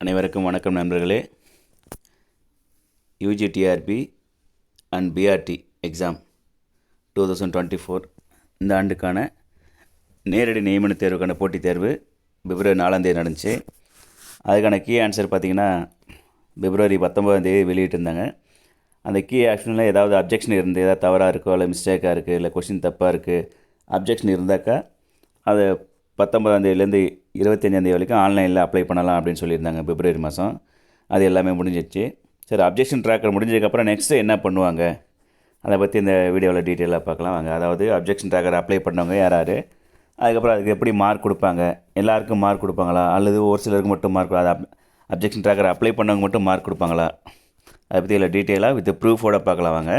அனைவருக்கும் வணக்கம் நண்பர்களே. UGTRB and BRT exam two thousand twenty four இந்த ஆண்டுக்கான நேரடி நியமன தேர்வுக்கான போட்டித் தேர்வு பிப்ரவரி நாலாந்தேதி நடந்துச்சு. அதுக்கான கீ ஆன்சர் பார்த்திங்கன்னா பிப்ரவரி பத்தொம்பதாந்தேதி வெளியிட்டிருந்தாங்க. அந்த கீ ஆக்ஷனில் ஏதாவது அப்ஜெக்ஷன் இருந்து ஏதாவது தவறாக இருக்கோ இல்லை மிஸ்டேக்காக இருக்குது இல்லை கொஷின் தப்பாக இருக்குது அப்ஜெக்ஷன் இருந்தாக்கா அதை பத்தொம்பதாந்தேதிலேருந்து இருபத்தஞ்சாந்தேதி வரைக்கும் ஆன்லைனில் அப்ளை பண்ணலாம் அப்படின்னு சொல்லியிருந்தாங்க பிப்ரவரி மாதம் அது எல்லாமே முடிஞ்சிச்சு. சரி அப்ஜெக்ஷன் ட்ராக்கர் முடிஞ்சதுக்கப்புறம் நெக்ஸ்ட்டு என்ன பண்ணுவாங்க? அதை பற்றி இந்த வீடியோவில் டீட்டெயிலாக பார்க்கலாம். வாங்க அதாவது அப்ஜெக்ஷன் ட்ராக்கர் அப்ளை பண்ணவங்க யார் யார் அதுக்கப்புறம் அதுக்கு எப்படி மார்க் கொடுப்பாங்க? எல்லாருக்கும் மார்க் கொடுப்பாங்களா? அல்லது ஒரு சிலருக்கு மட்டும் மார்க் அது அப்ஜெக்ஷன் ட்ராக்கர் அப்ளை பண்ணவங்க மட்டும் மார்க் கொடுப்பாங்களா? அதை பற்றி இல்லை டீட்டெயிலாக வித் ப்ரூஃபோட பார்க்கலாம். வாங்க.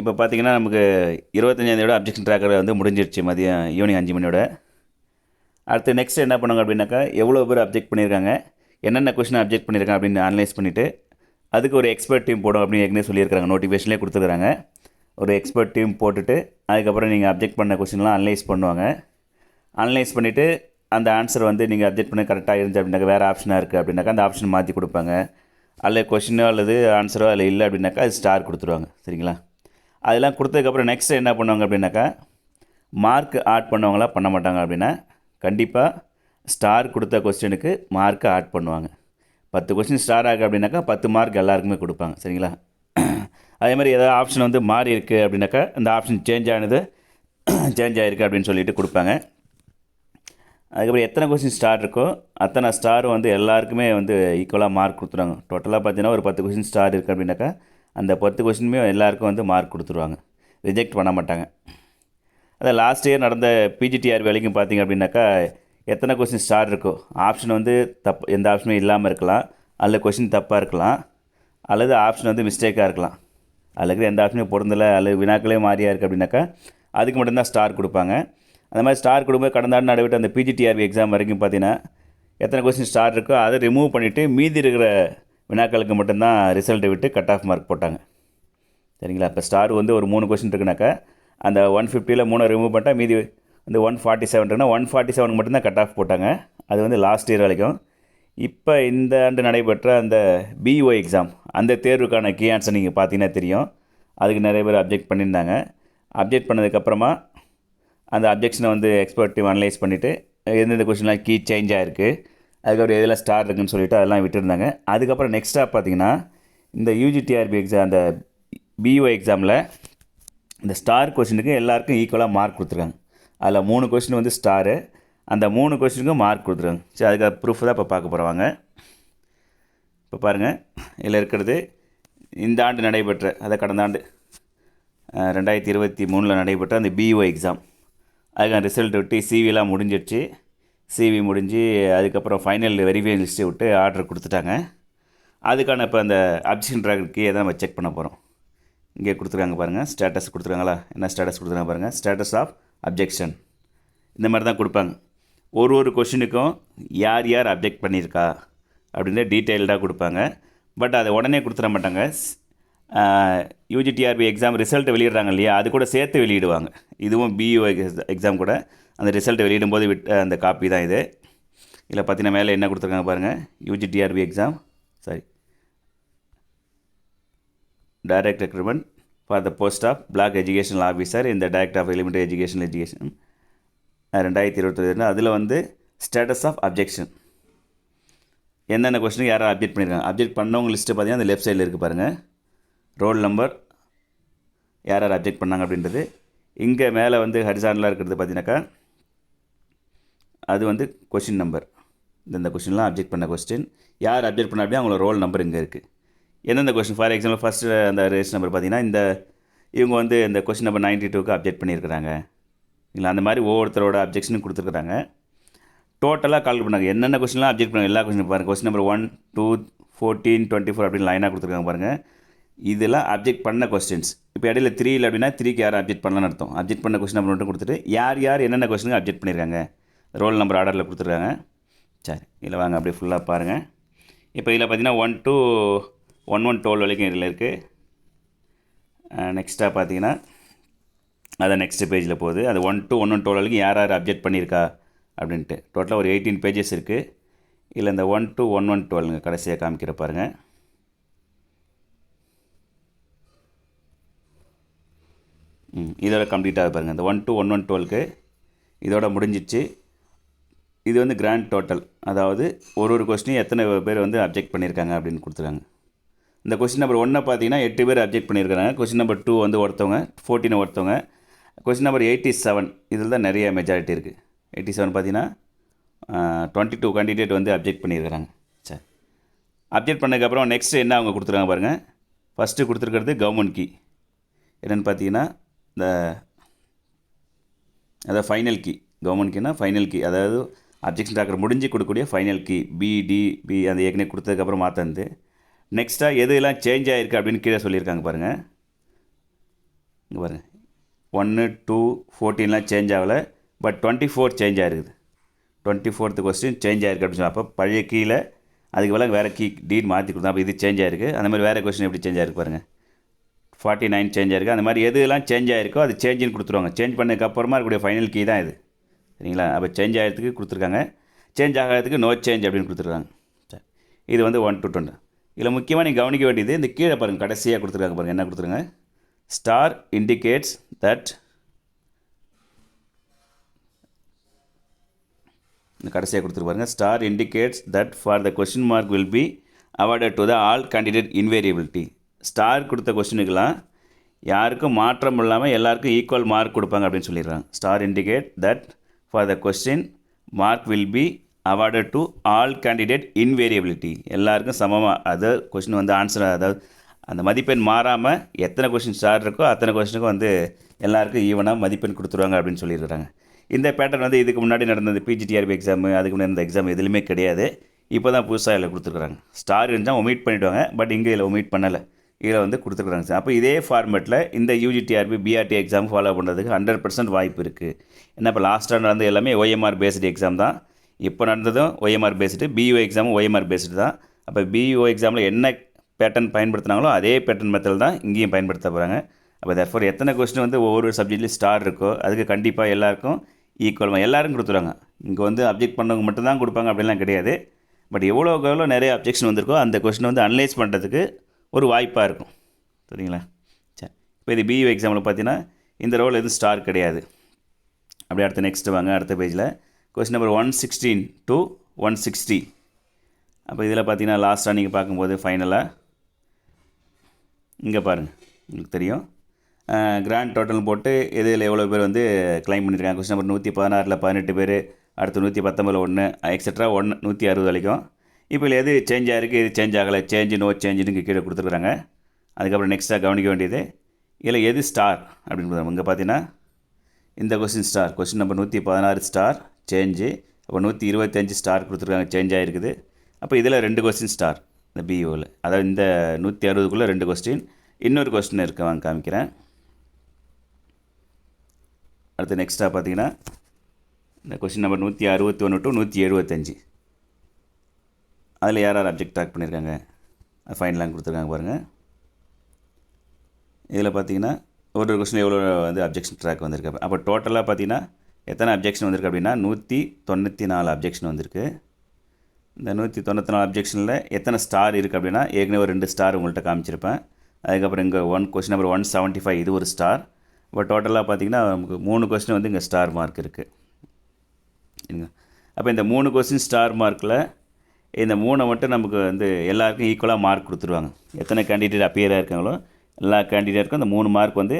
இப்போ பார்த்தீங்கன்னா நமக்கு இருபத்தஞ்சாந்தேதியோட அப்ஜெக்ஷன் ட்ராக்கர் வந்து முடிஞ்சிருச்சு மதியம் ஈவினிங் அஞ்சு மணியோட. அடுத்து நெக்ஸ்ட் என்ன பண்ணுவாங்க அப்படின்னாக்கா எவ்வளோ பேர் அப்ஜெக்ட் பண்ணியிருக்காங்க என்னென்ன கொஷின் அப்ஜெக்ட் பண்ணியிருக்காங்க அப்படின்னு அனலைஸ் பண்ணிவிட்டு அதுக்கு ஒரு எக்ஸ்பர்ட் டீம் போடும் அப்படின்னு ஏற்கனவே சொல்லியிருக்காங்க நோட்டிஃபிகேஷன்லேயே கொடுத்துருக்காங்க ஒரு எக்ஸ்பர்ட் டீம் போட்டுட்டு அதுக்கப்புறம் நீங்கள் அப்ஜெக்ட் பண்ண கொஷின்லாம் அனலைஸ் பண்ணுவாங்க. அனலைஸ் பண்ணிவிட்டு அந்த ஆன்சர் வந்து நீங்கள் அப்ஜெக்ட் பண்ண கரெக்டாக இருந்துச்சு அப்படின்னாக்கா வேறு ஆப்ஷனாக இருக்குது அப்படின்னாக்கா அந்த ஆப்ஷன் மாற்றி கொடுப்பாங்க. அல்லது கொஷினோ அல்லது ஆன்சரோ அதில் இல்லை அப்படின்னாக்கா அது ஸ்டார் கொடுத்துருவாங்க. சரிங்களா? அதெல்லாம் கொடுத்ததுக்கப்புறம் நெக்ஸ்ட் என்ன பண்ணுவாங்க அப்படின்னாக்கா மார்க் ஆட் பண்ணுவாங்களா பண்ண மாட்டாங்க அப்படின்னா கண்டிப்பாக ஸ்டார் கொடுத்த கொஸ்டினுக்கு மார்க்கை ஆட் பண்ணுவாங்க. பத்து கொஸ்டின் ஸ்டார் ஆகு அப்படின்னாக்கா பத்து மார்க் எல்லாருக்குமே கொடுப்பாங்க. சரிங்களா? அதே மாதிரி ஏதாவது ஆப்ஷன் வந்து மாறி இருக்குது அப்படின்னாக்கா அந்த ஆப்ஷன் சேஞ்ச் ஆனது சேஞ்ச் ஆகிருக்கு அப்படின்னு சொல்லிட்டு கொடுப்பாங்க. அதுக்கப்புறம் எத்தனை கொஸ்டின் ஸ்டார் இருக்கோ அத்தனை ஸ்டார் வந்து எல்லாருக்குமே வந்து ஈக்குவலாக மார்க் கொடுத்துருவாங்க. டோட்டலாக பார்த்தீங்கன்னா ஒரு பத்து கொஸ்டின் ஸ்டார் இருக்குது அப்படின்னாக்கா அந்த பத்து கொஸ்டினுமே எல்லாருக்கும் வந்து மார்க் கொடுத்துருவாங்க. ரிஜெக்ட் பண்ண மாட்டாங்க. அதான் லாஸ்ட் இயர் நடந்த பிஜிடிஆர் வேலைக்கும் பார்த்தீங்க அப்படின்னாக்கா எத்தனை கொஸ்டின் ஸ்டார் இருக்கோ ஆப்ஷன் வந்து தப்பு எந்த ஆப்ஷனும் இல்லாமல் இருக்கலாம். அல்லது கொஷின் தப்பாக இருக்கலாம். அல்லது ஆப்ஷன் வந்து மிஸ்டேக்காக இருக்கலாம். அல்லது எந்த ஆப்ஷனும் பொருந்தலை அல்லது வினாக்களே மாறியாக இருக்குது அப்படின்னாக்கா அதுக்கு மட்டும்தான் ஸ்டார் கொடுப்பாங்க. அந்த மாதிரி ஸ்டார் கொடுக்கும்போது கடந்த ஆண்டு நடைபெற்ற அந்த பிஜிடிஆர்வி எக்ஸாம் வரைக்கும் பார்த்தீங்கன்னா எத்தனை கொஸ்டின் ஸ்டார் இருக்கோ அதை ரிமூவ் பண்ணிவிட்டு மீதி இருக்கிற வினாக்களுக்கு மட்டும்தான் ரிசல்ட்டை விட்டு கட் ஆஃப் மார்க் போட்டாங்க. சரிங்களா? இப்போ ஸ்டார் வந்து ஒரு மூணு கொஸ்டின் இருக்குனாக்கா அந்த ஒன் ஃபிஃப்டியில் மூணு ரிமூவ் பண்ணிட்டால் மீதி வந்து ஒன் ஃபார்ட்டி செவன் இருக்குன்னா ஒன் ஃபார்ட்டி செவனுக்கு மட்டும்தான் கட் ஆஃப் போட்டாங்க. அது வந்து லாஸ்ட் இயர் வரைக்கும். இப்போ இந்த ஆண்டு நடைபெற்ற அந்த பிஓ எக்ஸாம் அந்த தேர்வுக்கான கீ ஆன்சர் நீங்கள் பார்த்தீங்கன்னா தெரியும். அதுக்கு நிறைய பேர் அப்ஜெக்ட் பண்ணியிருந்தாங்க. அப்ஜெக்ட் பண்ணதுக்கப்புறமா அந்த அப்ஜெக்ஷனை வந்து எக்ஸ்பர்ட் டீம் அனலைஸ் பண்ணிவிட்டு எந்தெந்த கொஷின்லாம் கீ சேஞ்ச் ஆகிருக்கு அதுக்கப்புறம் எதில் ஸ்டார் இருக்குன்னு சொல்லிட்டு அதெல்லாம் விட்டுருந்தாங்க. அதுக்கப்புறம் நெக்ஸ்ட்டாக பார்த்தீங்கன்னா இந்த யூஜிடிஆர்பி எக்ஸாம் அந்த பிஓ எக்ஸாமில் இந்த ஸ்டார் கொஷினுக்கு எல்லாருக்கும் ஈக்குவலாக மார்க் கொடுத்துருக்காங்க. அதில் மூணு கொஷின் வந்து ஸ்டாரு அந்த மூணு கொஷினுக்கும் மார்க் கொடுத்துருக்காங்க. சரி அதுக்கு ப்ரூஃப் தான் இப்போ பார்க்க போகிறவாங்க இப்போ பாருங்கள் இதில் இருக்கிறது இந்த ஆண்டு நடைபெற்ற அதை கடந்த ஆண்டு ரெண்டாயிரத்தி இருபத்தி மூணில் நடைபெற்ற அந்த பிஓ எக்ஸாம் அதுக்கான ரிசல்ட் விட்டு சிவிலாம் முடிஞ்சிடுச்சு சிவி முடிஞ்சு அதுக்கப்புறம் ஃபைனல் வெரிஃபை லிஸ்ட்டு விட்டு ஆர்டர் கொடுத்துட்டாங்க. அதுக்கான இப்போ அந்த அப்ஜெக்ஷன் ட்ராகர் தான் நம்ம செக் பண்ண போகிறோம் இங்கே கொடுத்துருக்காங்க பாருங்கள் ஸ்டேட்டஸ் கொடுத்துருக்காங்களா? என்ன ஸ்டேட்டஸ் கொடுத்துருக்காங்க பாருங்கள் ஸ்டேட்டஸ் ஆஃப் அப்ஜெக்ஷன் இந்த மாதிரி தான் கொடுப்பாங்க. ஒரு ஒரு கொஷினுக்கும் யார் யார் அப்ஜெக்ட் பண்ணியிருக்கா அப்படின்னு டீட்டெயில்டாக கொடுப்பாங்க. பட் அதை உடனே கொடுத்துட மாட்டாங்க. யூஜிடிஆர்பி எக்ஸாம் ரிசல்ட் வெளியிடுறாங்க இல்லையா? அது கூட சேர்த்து வெளியிடுவாங்க. இதுவும் பியூ எக்ஸாம் கூட அந்த ரிசல்ட் வெளியிடும்போது விட்ட அந்த காப்பி தான் இது. இதில் பார்த்தீங்கன்னா மேலே என்ன கொடுத்துருக்காங்க பாருங்கள் UGTRB exam sorry direct recruitment for the post of block educational officer இந்த direct of elementary educational education ரெண்டாயிரத்தி இருபத்தொன்று அதில் வந்து ஸ்டேட்டஸ் ஆஃப் அப்ஜெக்ஷன் என்னென்ன கொஸ்டின் யாரும் அப்டேட் பண்ணியிருக்காங்க? அப்டேட் பண்ணவங்க லிஸ்ட்டு பார்த்தீங்கன்னா அந்த லெஃப்ட் சைடில் இருக்குது பாருங்கள் ரோல் நம்பர் யார் யார் அப்ஜெக்ட் பண்ணாங்க அப்படின்றது. இங்கே மேலே வந்து ஹரிசானலாக இருக்கிறது பார்த்தீங்கன்னாக்கா அது வந்து கொஷின் நம்பர் இந்த கொஷின்லாம் அப்ஜெக்ட் பண்ண கொஸ்டின் யார் அப்ஜெக்ட் பண்ண அப்படியே அவங்களோட ரோல் நம்பர் இங்கே இருக்குது எந்தெந்த கொஸ்டின் ஃபார் எக்ஸாம்பிள் ஃபஸ்ட்டு அந்த ரேஸ் நம்பர் பார்த்தீங்கன்னா இந்த இவங்க வந்து இந்த கொஸ்டின் நம்பர் நைன்ட்டி டூக்கு அப்ஜெக்ட் பண்ணியிருக்கிறாங்க. இல்லை அந்த மாதிரி ஒவ்வொருத்தரோட அப்ஜெக்ஷனும் கொடுத்துருக்குறாங்க. டோட்டலாக கால் பண்ணாங்க. என்னென்ன கொஸ்டின்லாம் அப்ஜெக்ட் பண்ணாங்க? எல்லா கொஷின் பாருங்கள் question number one two fourteen twenty four அப்படின்னு லைனாக கொடுத்துருக்காங்க பாருங்கள் இதெல்லாம் அப்ஜெக்ட் பண்ண கொஸ்டின்ஸ் இப்போ இடையில த்ரீ இல்லை அப்படின்னா த்ரீக்கு யார் அப்ஜெக்ட் பண்ணலாம்னு அர்த்தம்? அப்ஜெக்ட் பண்ண கொஸ்டின் நம்பர் மட்டும் கொடுத்துட்டு யார் யார் என்னென்ன கொஸ்டினுக்கு அப்ஜெக்ட் பண்ணியிருக்காங்க? ரோல் நம்பர் ஆர்டரில் கொடுத்துருக்காங்க. சரி இதில் வாங்க அப்படியே ஃபுல்லாக பாருங்கள் இப்போ இதில் பார்த்தீங்கன்னா one two one one twelve வரைக்கும் இதில் இருக்குது நெக்ஸ்ட்டாக பார்த்தீங்கன்னா அதை நெக்ஸ்ட் பேஜில் போகுது. அது one two one one twelve வரைக்கும் யார் யார் அப்ஜெக்ட் பண்ணியிருக்கா? அப்படின்ட்டு. டோட்டலாக ஒரு எயிட்டீன் பேஜஸ் இருக்குது இல்லை இந்த ஒன் டூ ஒன் ஒன் டுவெல்ங்க கடைசியாக காமிக்கிற பாருங்கள் இதோட கம்ப்ளீட்டாக பாருங்கள் இந்த ஒன் டூ ஒன் ஒன் டுவெல்க்கு இதோட முடிஞ்சிச்சு. இது வந்து கிராண்ட் டோட்டல் அதாவது ஒரு ஒரு கொஸ்டினையும் எத்தனை பேர் வந்து அப்ஜெக்ட் பண்ணியிருக்காங்க அப்படின்னு கொடுத்துருக்காங்க. இந்த கொஸ்டின் நம்பர் ஒன்றை பார்த்தீங்கன்னா எட்டு பேர் அப்ஜெக்ட் பண்ணியிருக்காங்க கொஸ்டின் நம்பர் டூ வந்து ஒருத்தவங்க ஃபோர்டீன் ஒருத்தவங்க. கொஸ்டின் நம்பர் எயிட்டி செவன் இதில் தான் நிறைய மெஜாரிட்டி இருக்குது எயிட்டி செவன் பார்த்தீங்கன்னா டுவெண்ட்டி டூ கேண்டிடேட் வந்து அப்ஜெக்ட் பண்ணியிருக்கிறாங்க சரி. அப்ஜெக்ட் பண்ணதுக்கப்புறம் நெக்ஸ்ட் என்ன அவங்க கொடுத்துருக்காங்க பாருங்கள் ஃபஸ்ட்டு கொடுத்துருக்கிறது கவர்மெண்ட் கீ என்னென்னு பார்த்தீங்கன்னா இந்த அதாவது ஃபைனல் கீ கவர்மெண்ட் கீனா ஃபைனல் கீ அதாவது அப்ஜெக்ஷன் டாக்கர் முடிஞ்சு கொடுக்கக்கூடிய ஃபைனல் கீ பிடி பி அந்த ஏற்கனவே கொடுத்ததுக்கப்புறம் மாற்றந்து நெக்ஸ்ட்டாக எது எல்லாம் சேஞ்ச் ஆகிருக்கு அப்படின்னு கீழே சொல்லியிருக்காங்க பாருங்கள் இங்கே பாருங்கள் ஒன்று டூ ஃபோர்டீன்லாம் சேஞ்ச் ஆகலை பட் டுவெண்ட்டி ஃபோர் சேஞ்ச் ஆகிருக்குது டுவெண்ட்டி ஃபோர்த்து கொஸ்டின் சேஞ்ச் ஆகிருக்கு அப்படின்னு சொல்லி அப்போ பழைய கீழே அதுக்கு பதிலாக வேறு கீ டீட் மாற்றி கொடுத்தோம் அப்போ இது சேஞ்ச் ஆகிருக்கு அந்த மாதிரி வேறு கொஸ்டின் எப்படி சேஞ்ச் ஆகிருக்கு பாருங்கள் ஃபார்ட்டி நைன் சேஞ்ச் ஆயிருக்கு. அந்த மாதிரி எதுலாம் சேஞ்ச் ஆயிருக்கோ அது சேஞ்சுன்னு கொடுத்துருவாங்க. சேஞ்ச் பண்ணதுக்கப்புறமா இருக்கக்கூடிய ஃபைனல் கீ தான் இது. சரிங்களா? அப்போ சேஞ்ச் ஆகிறதுக்கு கொடுத்துருக்காங்க. சேஞ்ச் ஆகிறதுக்கு நோ சேஞ்ச் அப்படின்னு கொடுத்துருக்காங்க. சரி. இது வந்து ஒன் டு டுவெண்ட்டி இதில் முக்கியமாக நீங்கள் கவனிக்க வேண்டியது இந்த கீழே பாருங்கள் கடைசியாக கொடுத்துருக்காங்க பாருங்கள் என்ன கொடுத்துருங்க? ஸ்டார் இண்டிகேட்ஸ் தட் இந்த கடைசியாக கொடுத்துருப்பாருங்க star indicates that for the question mark will be awarded to the all candidate invariability star கொடுத்த கொஸ்டினுக்கெல்லாம் யாருக்கும் மாற்றம் இல்லாமல் எல்லாருக்கும் ஈக்குவல் மார்க் கொடுப்பாங்க அப்படின்னு சொல்லிடுறாங்க. Star indicate that for the question mark will be awarded to all candidate invariability எல்லாருக்கும் சமமாக அது கொஸ்டின் வந்து ஆன்சர் அதாவது அந்த மதிப்பெண் மாறாமல் எத்தனை கொஸ்டின் ஸ்டார் இருக்கோ அத்தனை கொஸ்டினுக்கும் வந்து எல்லாருக்கும் ஈவனாக மதிப்பெண் கொடுத்துருவாங்க அப்படின்னு சொல்லியிருக்கிறாங்க இந்த பேட்டர்ன் வந்து இதுக்கு முன்னாடி நடந்த இந்த பிஜிடிஆர்பி எக்ஸாமு அதுக்கு முன்னாடி இந்த எக்ஸாம் எதுலையுமே கிடையாது. இப்போ தான் புதுசாக இதில் கொடுத்துருக்குறாங்க. ஸ்டார் இருந்தால் ஒமிட் பண்ணிவிடுவாங்க பட் இங்கே இதில் ஒமிட் பண்ணலை. இதில் வந்து கொடுத்துருக்குறாங்க சார். அப்போ இதே ஃபார்மேட்டில் இந்த யூஜிடிஆர்பி பிஆர்டி எக்ஸாம் ஃபாலோ பண்ணுறதுக்கு ஹண்ட்ரட் பர்சன்ட் வாய்ப்பு இருக்குது என்ன இப்போ லாஸ்ட்டாக நடந்த எல்லாமே ஒய்எம்ஆர் பேஸ்டு எக்ஸாம் தான். இப்போ நடந்ததும் ஒய்எம்ஆர் பேஸ்டு பியூ எக்ஸாமும் ஒய்எம்ஆர் பேஸ்டு தான். அப்போ பியூ எக்ஸாமில் என்ன பேட்டர்ன் பயன்படுத்தினாங்களோ அதே பேட்டர்ன் மெத்தட் தான் இங்கேயும் பயன்படுத்த போகிறாங்க அப்போ தர்ஃபோர் எத்தனை கொஸ்டின் வந்து ஒவ்வொரு சப்ஜெக்ட்லேயும் ஸ்டார் இருக்கோ அதுக்கு கண்டிப்பாக எல்லாருக்கும் ஈக்குவல் எல்லோரும் கொடுத்துருவாங்க. இங்கே வந்து அப்ஜெக்ட் பண்ணவங்க மட்டும்தான் கொடுப்பாங்க அப்படிலாம் கிடையாது. பட் எவ்வளோக்கு எவ்வளோ நிறைய அப்ஜெக்ஷன் வந்திருக்கோ அந்த கொஸ்டின் வந்து அனலைஸ் பண்ணுறதுக்கு ஒரு வாய்ப்பாக இருக்கும். சரிங்களா? சரி இப்போ இது பிஇ எக்ஸாமில் பார்த்தீங்கன்னா இந்த ரோல் எதுவும் ஸ்டார் கிடையாது. அப்படியே அடுத்த நெக்ஸ்ட்டு வாங்க அடுத்த பேஜில் question number one sixteen to one sixty அப்போ இதில் பார்த்தீங்கன்னா லாஸ்ட்டாக நீங்கள் பார்க்கும்போது ஃபைனலாக இங்கே பாருங்கள் உங்களுக்கு தெரியும். கிராண்ட் டோட்டல் போட்டு இதில் எவ்வளோ பேர் வந்து கிளைம் பண்ணியிருக்காங்க கொஸ்டின் நம்பர் நூற்றி பதினாறில் பதினெட்டு பேர் அடுத்து நூற்றி பத்தொம்பதில் ஒன்று எக்ஸட்ரா ஒன்று நூற்றி அறுபது வரைக்கும். இப்போ எது சேஞ்ச் ஆகிருக்கு எது சேஞ்ச் ஆகலை சேஞ்சு நோ சேஞ்சுன்னு கீழே கொடுத்துருக்குறாங்க. அதுக்கப்புறம் நெக்ஸ்ட்டாக கவனிக்க வேண்டியது இதில் எது ஸ்டார் அப்படின்னு இங்கே பார்த்தீங்கன்னா இந்த கொஸ்டின் ஸ்டார் கொஸ்டின் நம்பர் நூற்றி பதினாறு ஸ்டார் சேஞ்சு அப்போ நூற்றி இருபத்தஞ்சு ஸ்டார் கொடுத்துருக்காங்க சேஞ்ச் ஆகிருக்குது அப்போ இதில் ரெண்டு கொஸ்டின் ஸ்டார் இந்த பிஓவில் அதாவது இந்த நூற்றி அறுபதுக்குள்ளே ரெண்டு கொஸ்டின் இன்னொரு கொஸ்டின் இருக்கு வாங்க காமிக்கிறேன். அடுத்து நெக்ஸ்ட்டாக பார்த்தீங்கன்னா இந்த கொஸ்டின் நம்பர் நூற்றி அறுபத்தி ஒன்று டு நூற்றி எழுபத்தஞ்சு. அதில் யார் யார் அப்ஜெக்ட் ட்ராக் பண்ணியிருக்காங்க ஃபைன்லாம் கொடுத்துருக்காங்க பாருங்கள் இதில் பார்த்தீங்கன்னா ஒரு ஒரு கொஸ்டின் எவ்வளோ வந்து அப்ஜெக்ஷன் ட்ராக் வந்திருக்கு. அப்போ டோட்டலாக பார்த்தீங்கன்னா எத்தனை அப்ஜெக்ஷன் வந்திருக்கு அப்படின்னா நூற்றி தொண்ணூற்றி நாலு அப்ஜெக்ஷன் வந்திருக்கு. இந்த நூற்றி தொண்ணூற்றி நாலு அப்ஜெக்ஷனில் எத்தனை ஸ்டார் இருக்குது அப்படின்னா ஏற்கனவே ஒரு ரெண்டு ஸ்டார் உங்கள்கிட்ட காமிச்சிருப்பேன். அதுக்கப்புறம் இங்கே one question number one seventy five இது ஒரு ஸ்டார் இப்போ டோட்டலாக பார்த்தீங்கன்னா நமக்கு மூணு கொஸ்டின் வந்து இங்கே ஸ்டார் மார்க் இருக்குது சரிங்க அப்போ இந்த மூணு கொஸ்டின் ஸ்டார் மார்க்கில் இந்த மூணை மட்டும் நமக்கு வந்து எல்லாருக்கும் ஈக்குவலாக மார்க் கொடுத்துருவாங்க. எத்தனை கேண்டிடேட் அப்பியராக இருக்காங்களோ எல்லா கேண்டிடேட்டுக்கும் அந்த மூணு மார்க் வந்து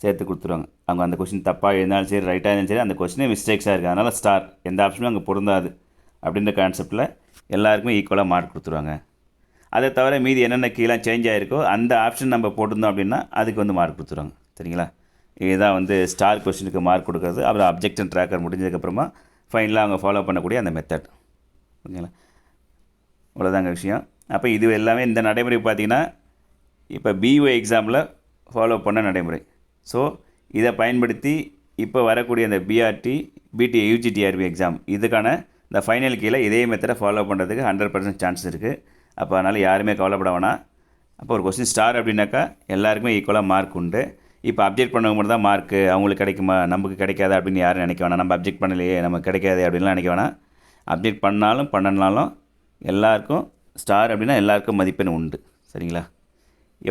சேர்த்து கொடுத்துருவாங்க. அவங்க அந்த கொஸ்டின் தப்பாக இருந்தாலும் சரி ரைட்டாக இருந்தாலும் சரி அந்த கொஸ்டினே மிஸ்டேக்ஸாக இருக்குது அதனால் ஸ்டார் எந்த ஆப்ஷனும் அங்கே பொருந்தாது அப்படின்ற கான்செப்டில் எல்லாருக்குமே ஈக்குவலாக மார்க் கொடுத்துருவாங்க. அதை தவிர மீதி என்னென்ன கீழே சேஞ்ச் ஆகிருக்கோ அந்த ஆப்ஷன் நம்ம போட்டிருந்தோம் அப்படின்னா அதுக்கு வந்து மார்க் கொடுத்துருவாங்க. சரிங்களா? இதுதான் வந்து ஸ்டார் கொஸ்டினுக்கு மார்க் கொடுக்குறது. அப்புறம் அப்ஜெக்ஷன் ட்ராக்கர் முடிஞ்சதுக்கப்புறமா ஃபைனலாக அவங்க ஃபாலோ பண்ணக்கூடிய அந்த மெத்தட் ஓகேங்களா அவ்வளோதாங்க விஷயம். அப்போ இது எல்லாமே இந்த நடைமுறை பார்த்திங்கன்னா இப்போ பிஓ எக்ஸாமில் ஃபாலோ பண்ண நடைமுறை. ஸோ இதை பயன்படுத்தி இப்போ வரக்கூடிய அந்த பிஆர்டி பிடி யூஜிடிஆர்பி எக்ஸாம் இதுக்கான இந்த ஃபைனல் கீழே இதே மெத்தடை ஃபாலோ பண்ணுறதுக்கு ஹண்ட்ரட் பர்சன்ட் சான்ஸ் இருக்குது அப்போ அதனால் யாருமே கவலைப்பட வேணாம். அப்போ ஒரு கொஸ்டின் ஸ்டார் அப்படின்னாக்கா எல்லாருக்குமே ஈக்குவலாக மார்க் உண்டு. இப்போ அப்ஜெக்ட் பண்ணவங்க மட்டும் தான் மார்க்கு அவங்களுக்கு கிடைக்குமா நமக்கு கிடைக்காதா அப்படின்னு யாரும் நினைக்க வேணாம். நம்ம அப்ஜெக்ட் பண்ணலையே நமக்கு கிடைக்காது அப்படின்லாம் நினைக்க வேணாம். அப்ஜெக்ட் பண்ணாலும் பண்ணனாலும் எல்லாருக்கும் ஸ்டார் அப்படின்னா எல்லாருக்கும் மதிப்பெண் உண்டு. சரிங்களா?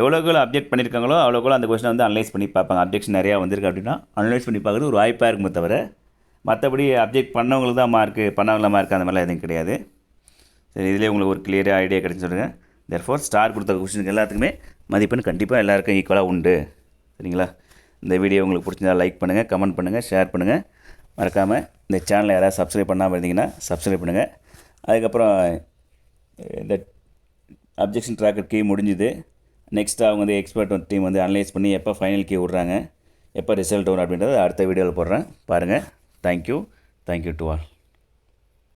எவ்வளோக்குள்ள அப்ஜெக்ட் பண்ணியிருக்காங்களோ அவ்வளோக்குள்ள அந்த கொஸ்டினை வந்து அனலைஸ் பண்ணி பார்ப்பாங்க. அப்ஜெக்ஷன் நிறையா வந்திருக்கு அப்படின்னா அனலைஸ் பண்ணி பார்க்குறது ஒரு வாய்ப்பாக இருக்குமே தவிர மற்றபடி அப்ஜெக்ட் பண்ணவங்களுக்கு தான் மார்க்கு பண்ணவங்கள மார்க் அந்த மாதிரிலாம் எதுவும் கிடையாது. சரி இதிலே உங்களுக்கு ஒரு கிளியராக ஐடியா கிடைச்சு சொல்லுங்கள் தெர்ஃபோர் ஸ்டார் கொடுத்த கொஸ்டினுக்கு எல்லாத்துக்குமே மதிப்பெண் கண்டிப்பாக எல்லாருக்கும் ஈக்குவலாக உண்டு. சரிங்களா? இந்த வீடியோ உங்களுக்கு பிடிச்சிருந்தா லைக் பண்ணுங்கள் கமெண்ட் பண்ணுங்கள் ஷேர் பண்ணுங்கள் மறக்காமல் இந்த சேனலை யாராவது சப்ஸ்கிரைப் பண்ணாமல் இருந்தீங்கன்னா சப்ஸ்கிரைப் பண்ணுங்கள் அதுக்கப்புறம் இந்த அப்ஜெக்ஷன் ட்ராக்கர் கீ முடிஞ்சுது. நெக்ஸ்ட் அவங்க வந்து எக்ஸ்பர்ட் டீம் வந்து அனலைஸ் பண்ணி எப்போ ஃபைனல் கீ விட்றாங்க எப்போ ரிசல்ட் வரும் அப்படின்றத அடுத்த வீடியோவில் போடுறேன். பாருங்கள் தேங்க்யூ தேங்க்யூ டு ஆல்